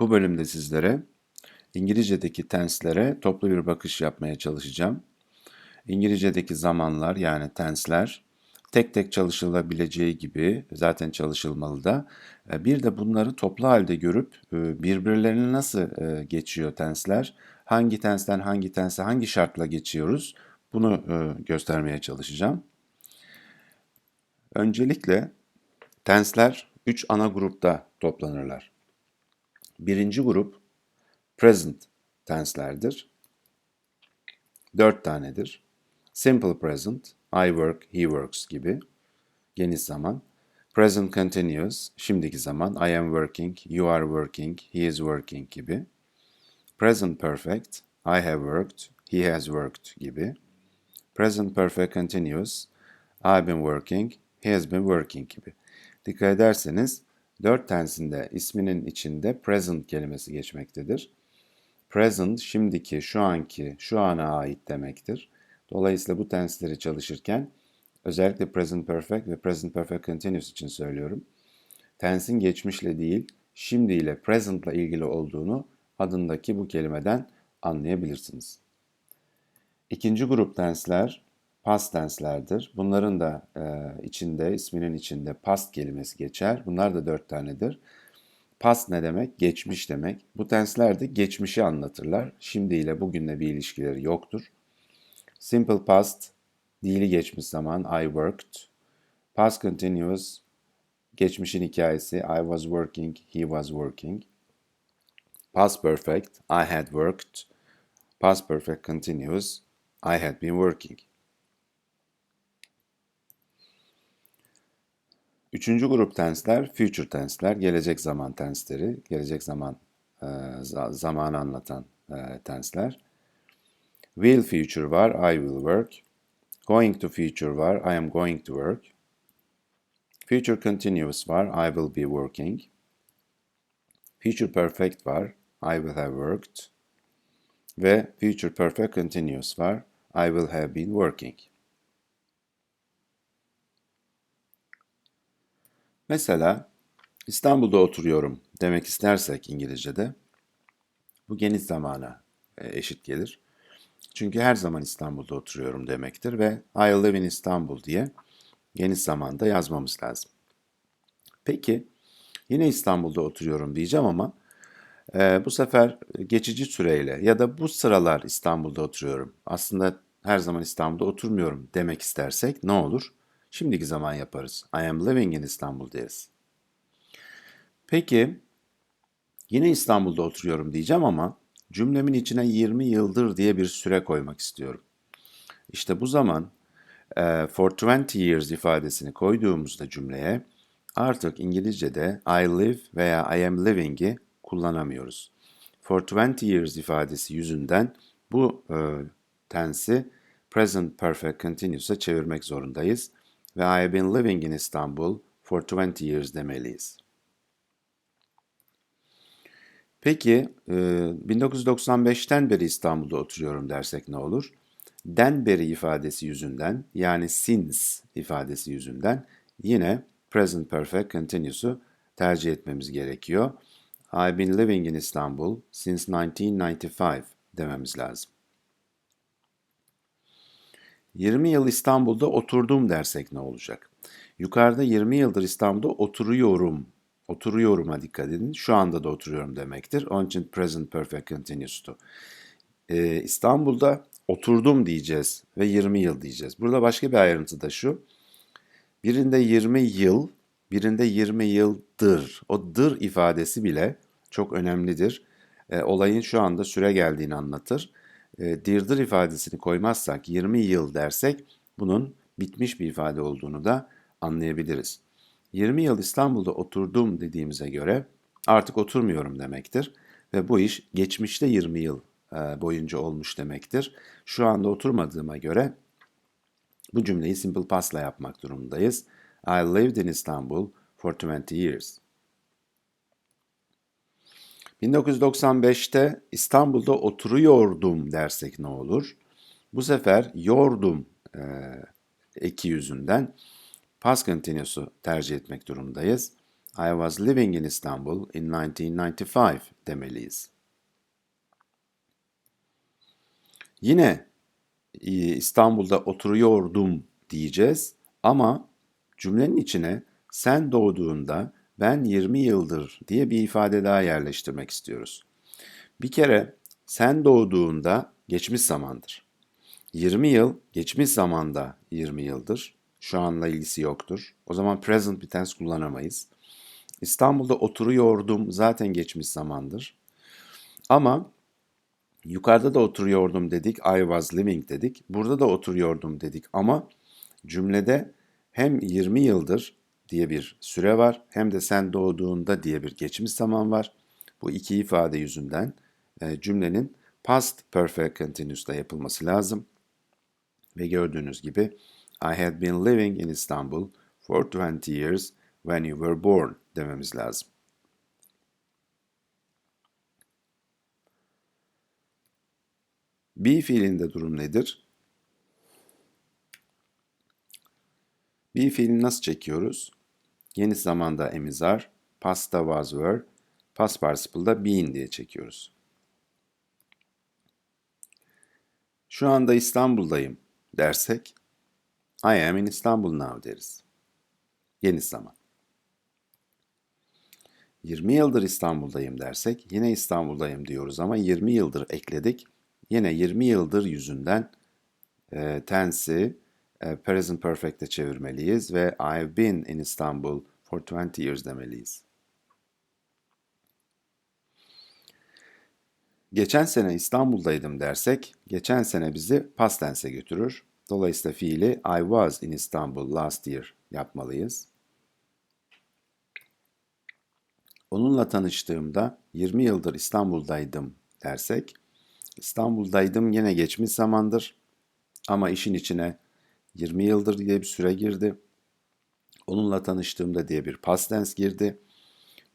Bu bölümde sizlere İngilizce'deki tenslere toplu bir bakış yapmaya çalışacağım. İngilizce'deki zamanlar yani tensler tek tek çalışılabileceği gibi zaten çalışılmalı da e, bir de bunları toplu halde görüp e, birbirlerini nasıl e, geçiyor tensler, hangi tensten hangi tense hangi şartla geçiyoruz bunu göstermeye çalışacağım. Öncelikle tensler 3 ana grupta toplanırlar. Birinci grup present tense'lerdir. Dört tanedir. Simple present, I work, he works gibi geniş zaman. Present continuous, şimdiki zaman, I am working, you are working, he is working gibi. Present perfect, I have worked, he has worked gibi. Present perfect continuous, I've been working, he has been working gibi. Dikkat ederseniz dört tensinde isminin içinde present kelimesi geçmektedir. Present şimdiki, şu anki, şu ana ait demektir. Dolayısıyla bu tensleri çalışırken özellikle present perfect ve present perfect continuous için söylüyorum. Tensin geçmişle değil, şimdiyle present'la ilgili olduğunu adındaki bu kelimeden anlayabilirsiniz. İkinci grup tensler past tenslerdir. Bunların da e, içinde, isminin içinde past kelimesi geçer. Bunlar da dört tanedir. Past ne demek? Geçmiş demek. Bu tensler de geçmişi anlatırlar. Şimdi ile bugünle bir ilişkileri yoktur. Simple past, dili geçmiş zaman, I worked. Past continuous, geçmişin hikayesi, I was working, he was working. Past perfect, I had worked. Past perfect continuous, I had been working. Üçüncü grup tensler future tensler, gelecek zaman tensleri, gelecek zaman e, zamanı anlatan e, tensler. Will future var, I will work. Going to future var, I am going to work. Future continuous var, I will be working. Future perfect var, I will have worked. Ve future perfect continuous var, I will have been working. Mesela İstanbul'da oturuyorum demek istersek İngilizce'de bu geniş zamana e, eşit gelir. Çünkü her zaman İstanbul'da oturuyorum demektir ve I live in İstanbul diye geniş zamanda yazmamız lazım. Peki yine İstanbul'da oturuyorum diyeceğim ama e, bu sefer geçici süreyle ya da bu sıralar İstanbul'da oturuyorum. Aslında her zaman İstanbul'da oturmuyorum demek istersek ne olur? Şimdiki zaman yaparız. I am living in İstanbul deriz. Peki yine İstanbul'da oturuyorum diyeceğim ama cümlemin içine 20 yıldır diye bir süre koymak istiyorum. İşte bu zaman e, for 20 years ifadesini koyduğumuzda cümleye artık İngilizce'de I live veya I am living'i kullanamıyoruz. For 20 years ifadesi yüzünden bu e, tensi present perfect continuous'a çevirmek zorundayız ve I have been living in Istanbul for 20 years demeliyiz. Peki 1995'ten e, beri İstanbul'da oturuyorum dersek ne olur? Den beri ifadesi yüzünden yani since ifadesi yüzünden yine present perfect continuous'u tercih etmemiz gerekiyor. I've been living in Istanbul since 1995 dememiz lazım. 20 yıl İstanbul'da oturdum dersek ne olacak? Yukarıda 20 yıldır İstanbul'da oturuyorum. Oturuyorum'a dikkat edin. Şu anda da oturuyorum demektir. Onun için present perfect continuous'tu. Ee, İstanbul'da oturdum diyeceğiz ve 20 yıl diyeceğiz. Burada başka bir ayrıntı da şu. Birinde 20 yıl, birinde 20 yıldır. O dır ifadesi bile çok önemlidir. E, olayın şu anda süre geldiğini anlatır e, dirdir ifadesini koymazsak 20 yıl dersek bunun bitmiş bir ifade olduğunu da anlayabiliriz. 20 yıl İstanbul'da oturdum dediğimize göre artık oturmuyorum demektir ve bu iş geçmişte 20 yıl e, boyunca olmuş demektir. Şu anda oturmadığıma göre bu cümleyi simple past'la yapmak durumundayız. I lived in Istanbul for 20 years. 1995'te İstanbul'da oturuyordum dersek ne olur? Bu sefer yordum e, eki yüzünden past continuous'u tercih etmek durumundayız. I was living in Istanbul in 1995 demeliyiz. Yine e, İstanbul'da oturuyordum diyeceğiz ama cümlenin içine sen doğduğunda ben 20 yıldır diye bir ifade daha yerleştirmek istiyoruz. Bir kere sen doğduğunda geçmiş zamandır. 20 yıl geçmiş zamanda 20 yıldır. Şu anla ilgisi yoktur. O zaman present bir tense kullanamayız. İstanbul'da oturuyordum zaten geçmiş zamandır. Ama yukarıda da oturuyordum dedik. I was living dedik. Burada da oturuyordum dedik. Ama cümlede hem 20 yıldır diye bir süre var hem de sen doğduğunda diye bir geçmiş zaman var. Bu iki ifade yüzünden e, cümlenin past perfect continuous'da yapılması lazım. Ve gördüğünüz gibi I had been living in Istanbul for 20 years when you were born dememiz lazım. Be fiilinde durum nedir? Be fiilini nasıl çekiyoruz? Yeni zamanda emizar, pasta was were, past participle'da been diye çekiyoruz. Şu anda İstanbul'dayım dersek I am in Istanbul now deriz. Yeni zaman. 20 yıldır İstanbul'dayım dersek yine İstanbul'dayım diyoruz ama 20 yıldır ekledik. Yine 20 yıldır yüzünden e, tense'i e, present perfect'e çevirmeliyiz ve I've been in Istanbul for 20 years demeliyiz. Geçen sene İstanbul'daydım dersek, geçen sene bizi past tense'e götürür. Dolayısıyla fiili I was in Istanbul last year yapmalıyız. Onunla tanıştığımda 20 yıldır İstanbul'daydım dersek, İstanbul'daydım yine geçmiş zamandır ama işin içine 20 yıldır diye bir süre girdi. Onunla tanıştığımda diye bir past tense girdi.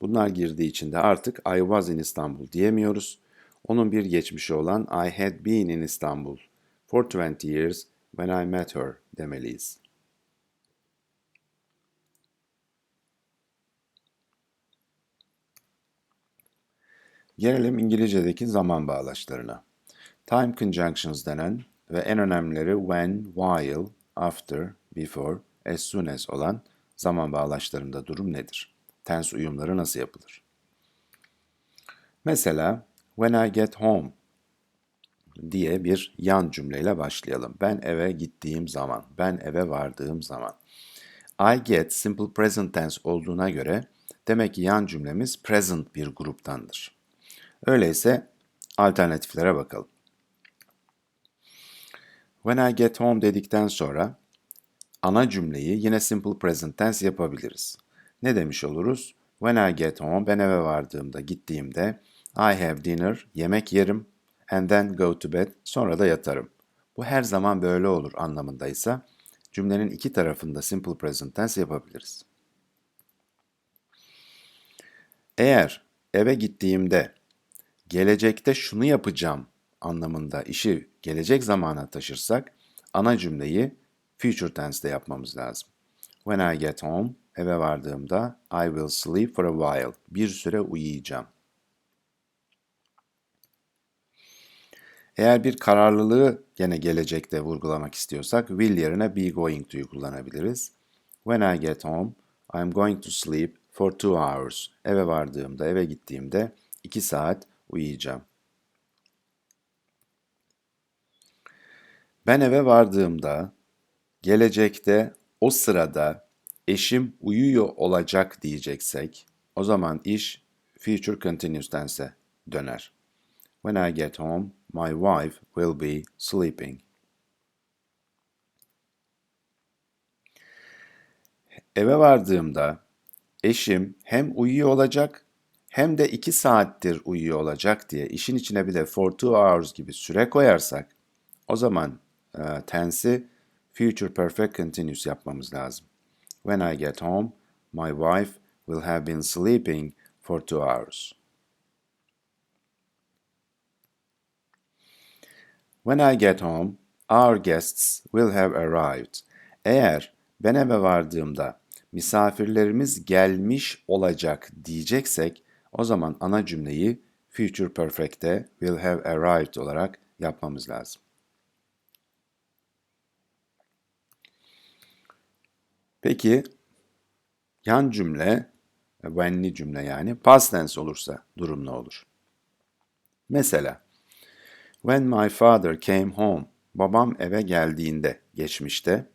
Bunlar girdiği için de artık I was in Istanbul diyemiyoruz. Onun bir geçmişi olan I had been in Istanbul for 20 years when I met her demeliyiz. Gelelim İngilizce'deki zaman bağlaçlarına. Time conjunctions denen ve en önemlileri when, while, after, before, as soon as olan zaman bağlaçlarında durum nedir? Tense uyumları nasıl yapılır? Mesela when I get home diye bir yan cümleyle başlayalım. Ben eve gittiğim zaman, ben eve vardığım zaman. I get simple present tense olduğuna göre demek ki yan cümlemiz present bir gruptandır. Öyleyse alternatiflere bakalım. When I get home dedikten sonra ana cümleyi yine simple present tense yapabiliriz. Ne demiş oluruz? When I get home, ben eve vardığımda, gittiğimde, I have dinner, yemek yerim, and then go to bed, sonra da yatarım. Bu her zaman böyle olur anlamındaysa cümlenin iki tarafında simple present tense yapabiliriz. Eğer eve gittiğimde gelecekte şunu yapacağım anlamında işi gelecek zamana taşırsak ana cümleyi future tense'de yapmamız lazım. When I get home, eve vardığımda I will sleep for a while. Bir süre uyuyacağım. Eğer bir kararlılığı gene gelecekte vurgulamak istiyorsak will yerine be going to'yu kullanabiliriz. When I get home, I'm going to sleep for two hours. Eve vardığımda, eve gittiğimde iki saat uyuyacağım. Ben eve vardığımda gelecekte o sırada eşim uyuyor olacak diyeceksek o zaman iş future continuous tense'e döner. When I get home, my wife will be sleeping. Eve vardığımda eşim hem uyuyor olacak hem de iki saattir uyuyor olacak diye işin içine bir de for two hours gibi süre koyarsak o zaman e, tense'i future perfect continuous yapmamız lazım. When I get home, my wife will have been sleeping for two hours. When I get home, our guests will have arrived. Eğer ben eve vardığımda misafirlerimiz gelmiş olacak diyeceksek o zaman ana cümleyi future perfect'te will have arrived olarak yapmamız lazım. Peki yan cümle, when'li cümle yani past tense olursa durum ne olur? Mesela When my father came home, babam eve geldiğinde geçmişte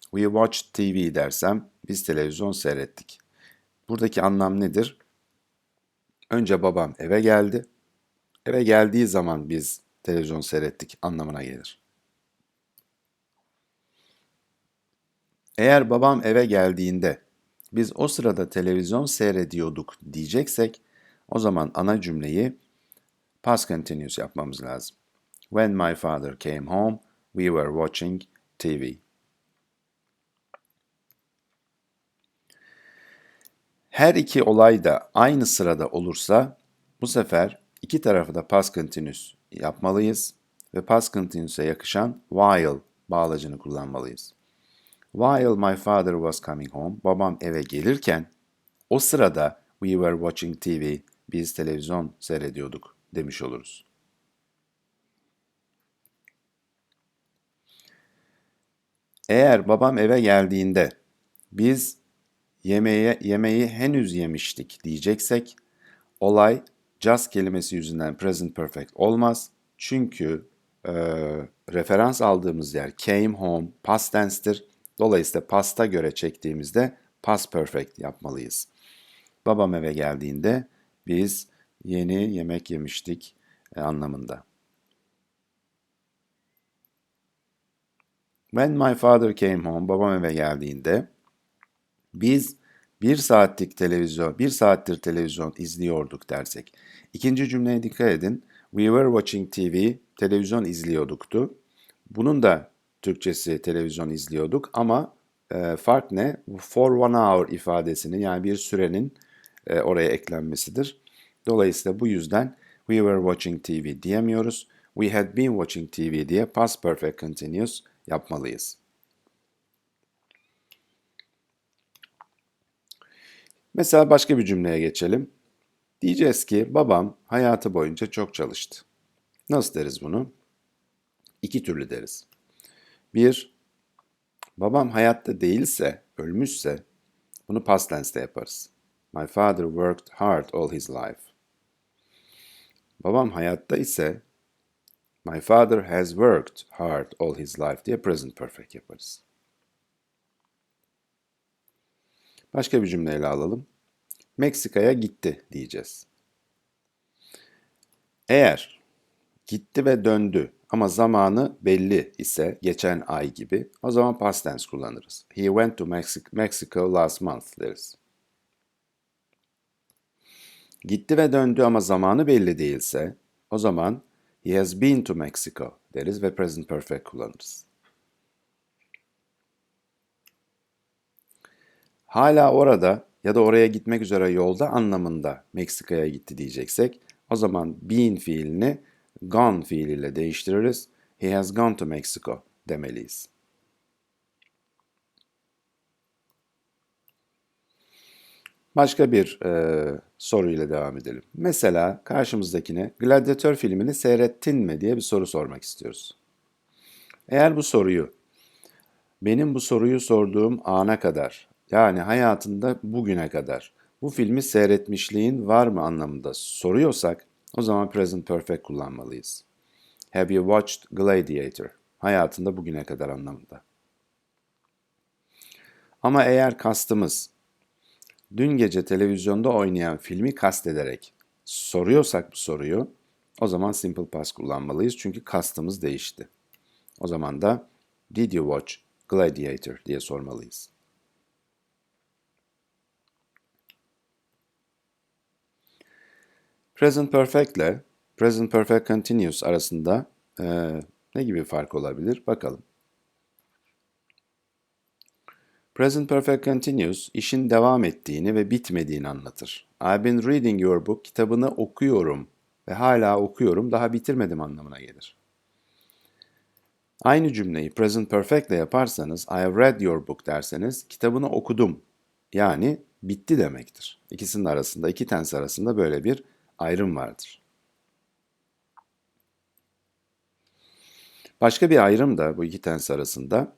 we watched TV dersem biz televizyon seyrettik. Buradaki anlam nedir? Önce babam eve geldi. Eve geldiği zaman biz televizyon seyrettik anlamına gelir. Eğer babam eve geldiğinde biz o sırada televizyon seyrediyorduk diyeceksek o zaman ana cümleyi past continuous yapmamız lazım. When my father came home, we were watching TV. Her iki olay da aynı sırada olursa bu sefer iki tarafı da past continuous yapmalıyız ve past continuous'a yakışan while bağlacını kullanmalıyız. While my father was coming home, babam eve gelirken o sırada we were watching TV, biz televizyon seyrediyorduk demiş oluruz. Eğer babam eve geldiğinde biz yemeğe, yemeği henüz yemiştik diyeceksek olay just kelimesi yüzünden present perfect olmaz. Çünkü e, referans aldığımız yer came home past tense'tir. Dolayısıyla past'a göre çektiğimizde past perfect yapmalıyız. Babam eve geldiğinde biz yeni yemek yemiştik e, anlamında. When my father came home, babam eve geldiğinde biz bir saatlik televizyon, bir saattir televizyon izliyorduk dersek. İkinci cümleye dikkat edin. We were watching TV, televizyon izliyorduktu. Bunun da Türkçesi televizyon izliyorduk ama e, fark ne? For one hour ifadesinin yani bir sürenin e, oraya eklenmesidir. Dolayısıyla bu yüzden we were watching TV diyemiyoruz. We had been watching TV diye past perfect continuous yapmalıyız. Mesela başka bir cümleye geçelim. Diyeceğiz ki babam hayatı boyunca çok çalıştı. Nasıl deriz bunu? İki türlü deriz. Bir, babam hayatta değilse, ölmüşse bunu past tense'te yaparız. My father worked hard all his life. Babam hayatta ise My father has worked hard all his life diye present perfect yaparız. Başka bir cümleyle alalım. Meksika'ya gitti diyeceğiz. Eğer gitti ve döndü ama zamanı belli ise geçen ay gibi o zaman past tense kullanırız. He went to Mexico last month deriz. Gitti ve döndü ama zamanı belli değilse o zaman he has been to Mexico deriz ve present perfect kullanırız. Hala orada ya da oraya gitmek üzere yolda anlamında Meksika'ya gitti diyeceksek o zaman been fiilini gone fiiliyle değiştiririz. He has gone to Mexico demeliyiz. Başka bir e, soruyla devam edelim. Mesela karşımızdakine Gladiator filmini seyrettin mi diye bir soru sormak istiyoruz. Eğer bu soruyu benim bu soruyu sorduğum ana kadar yani hayatında bugüne kadar bu filmi seyretmişliğin var mı anlamında soruyorsak o zaman present perfect kullanmalıyız. Have you watched Gladiator? Hayatında bugüne kadar anlamında. Ama eğer kastımız dün gece televizyonda oynayan filmi kastederek soruyorsak bu soruyu o zaman simple past kullanmalıyız çünkü kastımız değişti. O zaman da did you watch Gladiator diye sormalıyız. Present Perfect ile Present Perfect Continuous arasında e, ne gibi fark olabilir? Bakalım. Present Perfect Continuous işin devam ettiğini ve bitmediğini anlatır. I've been reading your book, kitabını okuyorum ve hala okuyorum, daha bitirmedim anlamına gelir. Aynı cümleyi Present Perfect ile yaparsanız I have read your book derseniz kitabını okudum Yani bitti demektir. İkisinin arasında, iki tense arasında böyle bir ayrım vardır. Başka bir ayrım da bu iki tense arasında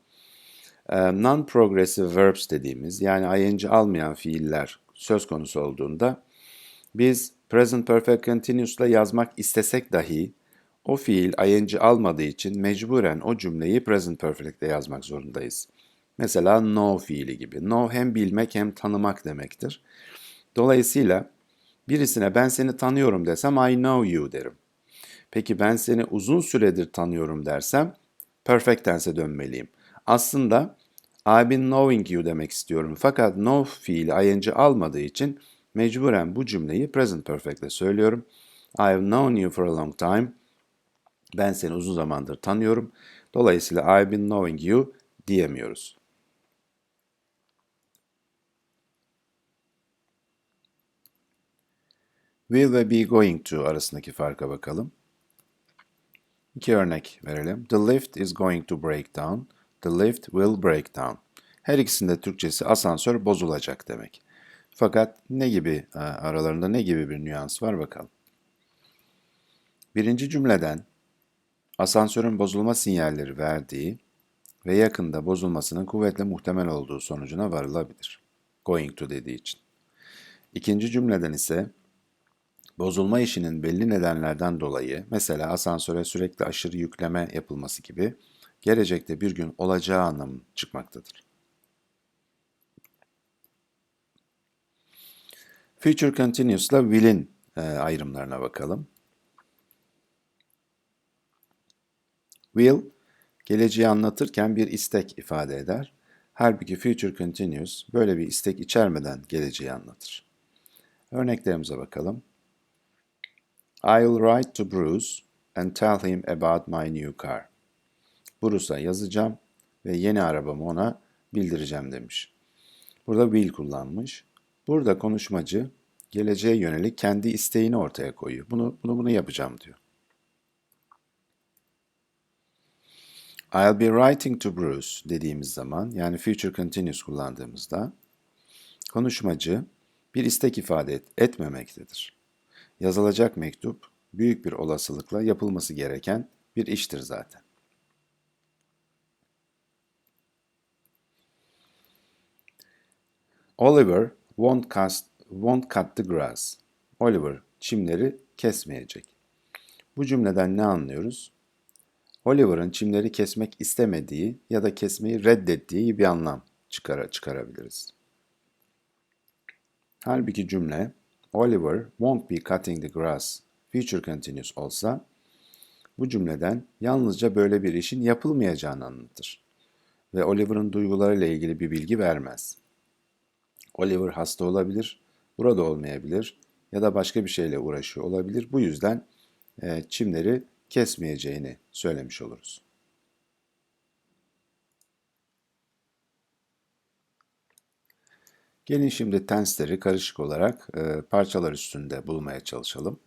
non-progressive verbs dediğimiz yani ing almayan fiiller söz konusu olduğunda biz present perfect continuous'la yazmak istesek dahi o fiil ing almadığı için mecburen o cümleyi present perfect'te yazmak zorundayız. Mesela know fiili gibi. Know hem bilmek hem tanımak demektir. Dolayısıyla birisine ben seni tanıyorum desem I know you derim. Peki ben seni uzun süredir tanıyorum dersem perfect tense'e dönmeliyim. Aslında I've been knowing you demek istiyorum. Fakat know fiili ing almadığı için mecburen bu cümleyi present perfect'le söylüyorum. I've known you for a long time. Ben seni uzun zamandır tanıyorum. Dolayısıyla I've been knowing you diyemiyoruz. Will ve be going to arasındaki farka bakalım. İki örnek verelim. The lift is going to break down. The lift will break down. Her ikisinde Türkçesi asansör bozulacak demek. Fakat ne gibi e, aralarında ne gibi bir nüans var bakalım. Birinci cümleden asansörün bozulma sinyalleri verdiği ve yakında bozulmasının kuvvetle muhtemel olduğu sonucuna varılabilir. Going to dediği için. İkinci cümleden ise bozulma işinin belli nedenlerden dolayı mesela asansöre sürekli aşırı yükleme yapılması gibi gelecekte bir gün olacağı anlamı çıkmaktadır. Future Continuous ile will'in e, ayrımlarına bakalım. Will, geleceği anlatırken bir istek ifade eder. Halbuki Future Continuous böyle bir istek içermeden geleceği anlatır. Örneklerimize bakalım. I'll write to Bruce and tell him about my new car. Bruce'a yazacağım ve yeni arabamı ona bildireceğim demiş. Burada will kullanmış. Burada konuşmacı geleceğe yönelik kendi isteğini ortaya koyuyor. Bunu bunu bunu yapacağım diyor. I'll be writing to Bruce dediğimiz zaman yani future continuous kullandığımızda konuşmacı bir istek ifade et, etmemektedir. Yazılacak mektup büyük bir olasılıkla yapılması gereken bir iştir zaten. Oliver won't, cast, won't cut the grass. Oliver çimleri kesmeyecek. Bu cümleden ne anlıyoruz? Oliver'ın çimleri kesmek istemediği ya da kesmeyi reddettiği bir anlam çıkara, çıkarabiliriz. Halbuki cümle Oliver won't be cutting the grass future continuous olsa bu cümleden yalnızca böyle bir işin yapılmayacağını anlatır ve Oliver'ın duygularıyla ilgili bir bilgi vermez. Oliver hasta olabilir, burada olmayabilir ya da başka bir şeyle uğraşıyor olabilir. Bu yüzden e, çimleri kesmeyeceğini söylemiş oluruz. Gelin şimdi tensleri karışık olarak e, parçalar üstünde bulmaya çalışalım.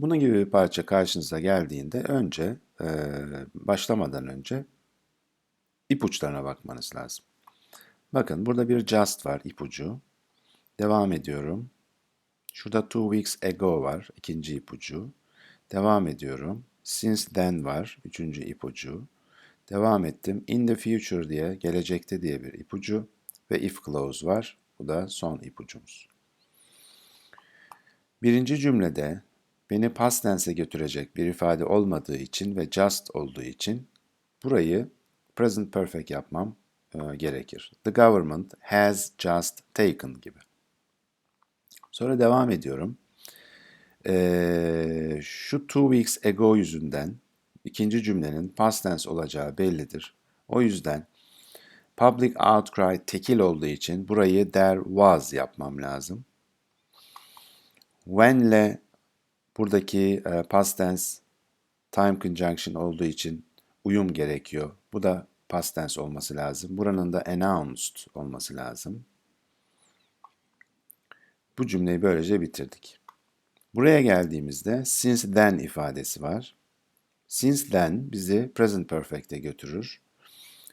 Bunun gibi bir parça karşınıza geldiğinde önce e, başlamadan önce ipuçlarına bakmanız lazım. Bakın burada bir just var ipucu. Devam ediyorum. Şurada two weeks ago var ikinci ipucu. Devam ediyorum. Since then var üçüncü ipucu. Devam ettim. In the future diye gelecekte diye bir ipucu ve if clause var. Bu da son ipucumuz. Birinci cümlede beni past tense'e götürecek bir ifade olmadığı için ve just olduğu için burayı present perfect yapmam e, gerekir. The government has just taken gibi. Sonra devam ediyorum. E, şu two weeks ago yüzünden ikinci cümlenin past tense olacağı bellidir. O yüzden public outcry tekil olduğu için burayı there was yapmam lazım. When'le buradaki e, past tense time conjunction olduğu için uyum gerekiyor. Bu da past tense olması lazım. Buranın da announced olması lazım. Bu cümleyi böylece bitirdik. Buraya geldiğimizde since then ifadesi var. Since then bizi present perfect'e götürür.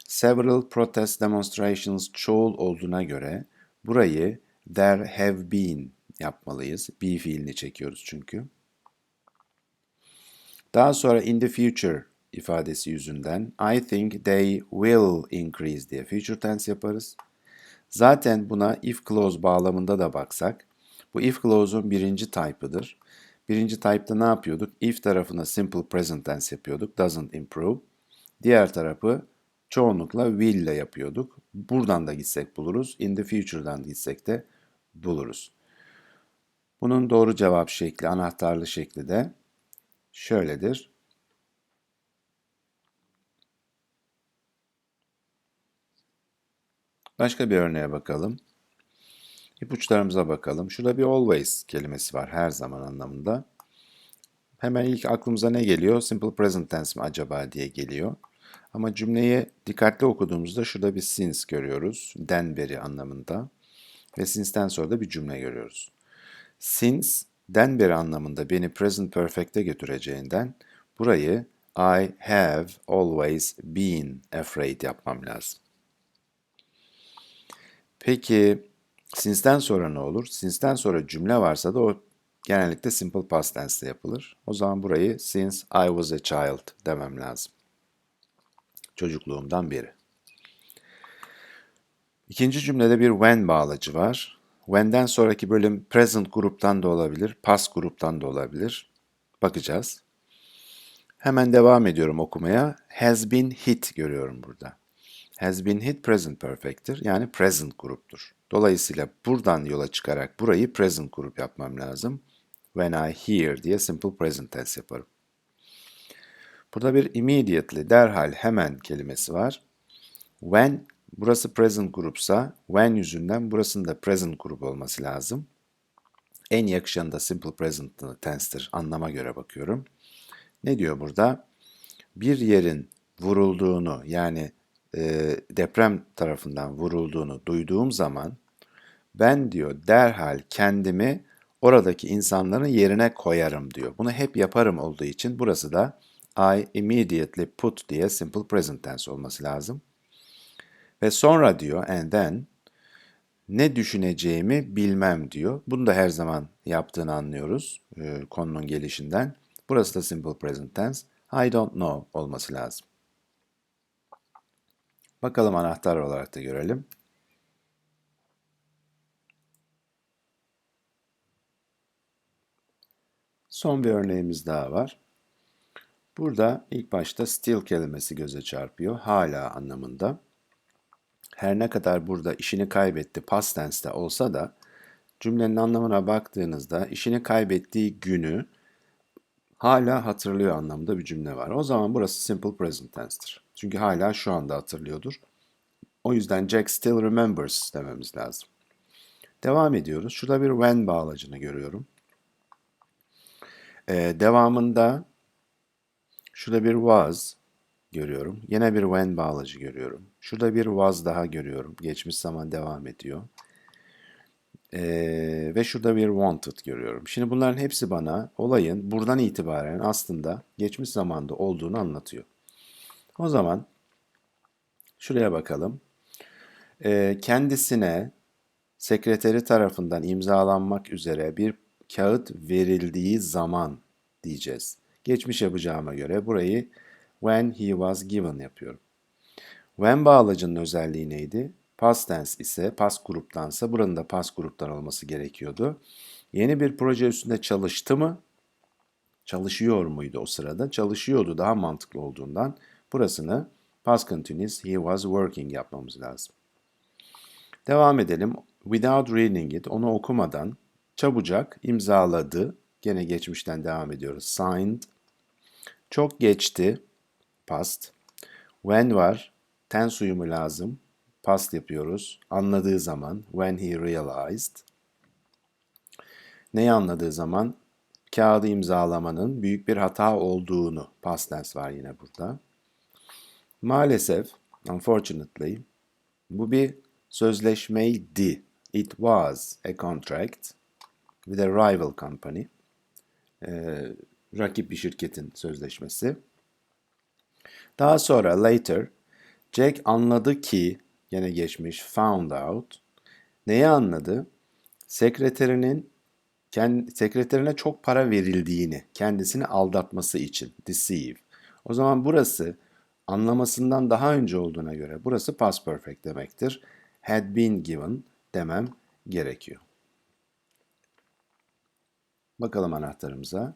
Several protest demonstrations çoğul olduğuna göre burayı there have been yapmalıyız. Be fiilini çekiyoruz çünkü. Daha sonra in the future ifadesi yüzünden I think they will increase diye future tense yaparız. Zaten buna if clause bağlamında da baksak, bu if clause'un birinci type'ıdır. Birinci type'da ne yapıyorduk? If tarafına simple present tense yapıyorduk. Doesn't improve. Diğer tarafı çoğunlukla will yapıyorduk. Buradan da gitsek buluruz. In the future'dan gitsek de buluruz. Bunun doğru cevap şekli, anahtarlı şekli de şöyledir. Başka bir örneğe bakalım. İpuçlarımıza bakalım. Şurada bir always kelimesi var her zaman anlamında. Hemen ilk aklımıza ne geliyor? Simple present tense mi acaba diye geliyor. Ama cümleyi dikkatli okuduğumuzda şurada bir since görüyoruz. Den beri anlamında. Ve since'ten sonra da bir cümle görüyoruz. Since den anlamında beni present perfect'e götüreceğinden burayı I have always been afraid yapmam lazım. Peki since'ten sonra ne olur? Since'ten sonra cümle varsa da o genellikle simple past tense'de yapılır. O zaman burayı since I was a child demem lazım. Çocukluğumdan beri. İkinci cümlede bir when bağlacı var. When'den sonraki bölüm present gruptan da olabilir, past gruptan da olabilir. Bakacağız. Hemen devam ediyorum okumaya. Has been hit görüyorum burada. Has been hit present perfect'tir. Yani present gruptur. Dolayısıyla buradan yola çıkarak burayı present grup yapmam lazım. When I hear diye simple present tense yaparım. Burada bir immediately, derhal, hemen kelimesi var. When, burası present grupsa, when yüzünden burasının da present grup olması lazım. En yakışanı da simple present tense'tir. Anlama göre bakıyorum. Ne diyor burada? Bir yerin vurulduğunu yani e, deprem tarafından vurulduğunu duyduğum zaman ben diyor derhal kendimi oradaki insanların yerine koyarım diyor. Bunu hep yaparım olduğu için burası da I immediately put diye simple present tense olması lazım. Ve sonra diyor and then ne düşüneceğimi bilmem diyor. Bunu da her zaman yaptığını anlıyoruz e, konunun gelişinden. Burası da simple present tense. I don't know olması lazım. Bakalım anahtar olarak da görelim. Son bir örneğimiz daha var. Burada ilk başta still kelimesi göze çarpıyor. Hala anlamında. Her ne kadar burada işini kaybetti past tense'te olsa da cümlenin anlamına baktığınızda işini kaybettiği günü hala hatırlıyor anlamında bir cümle var. O zaman burası simple present tense'tir. Çünkü hala şu anda hatırlıyordur. O yüzden Jack still remembers dememiz lazım. Devam ediyoruz. Şurada bir when bağlacını görüyorum. Ee, devamında şurada bir was görüyorum. Yine bir when bağlacı görüyorum. Şurada bir was daha görüyorum. Geçmiş zaman devam ediyor. Ee, ve şurada bir wanted görüyorum. Şimdi bunların hepsi bana olayın buradan itibaren aslında geçmiş zamanda olduğunu anlatıyor. O zaman şuraya bakalım. Ee, kendisine sekreteri tarafından imzalanmak üzere bir kağıt verildiği zaman diyeceğiz. Geçmiş yapacağıma göre burayı when he was given yapıyorum. When bağlacının özelliği neydi? Past tense ise past gruptansa buranın da past gruptan olması gerekiyordu. Yeni bir proje üstünde çalıştı mı? Çalışıyor muydu o sırada? Çalışıyordu daha mantıklı olduğundan burasını past continuous he was working yapmamız lazım. Devam edelim. Without reading it, onu okumadan çabucak imzaladı. Gene geçmişten devam ediyoruz. Signed. Çok geçti. Past. When var. Tense uyumu lazım. Past yapıyoruz. Anladığı zaman. When he realized. Neyi anladığı zaman? Kağıdı imzalamanın büyük bir hata olduğunu. Past tense var yine burada. Maalesef, unfortunately, bu bir sözleşmeydi. It was a contract with a rival company. Ee, rakip bir şirketin sözleşmesi. Daha sonra later Jack anladı ki yine geçmiş found out Neyi anladı? Sekreterinin kendi, sekreterine çok para verildiğini, kendisini aldatması için deceive. O zaman burası anlamasından daha önce olduğuna göre burası past perfect demektir. Had been given demem gerekiyor. Bakalım anahtarımıza.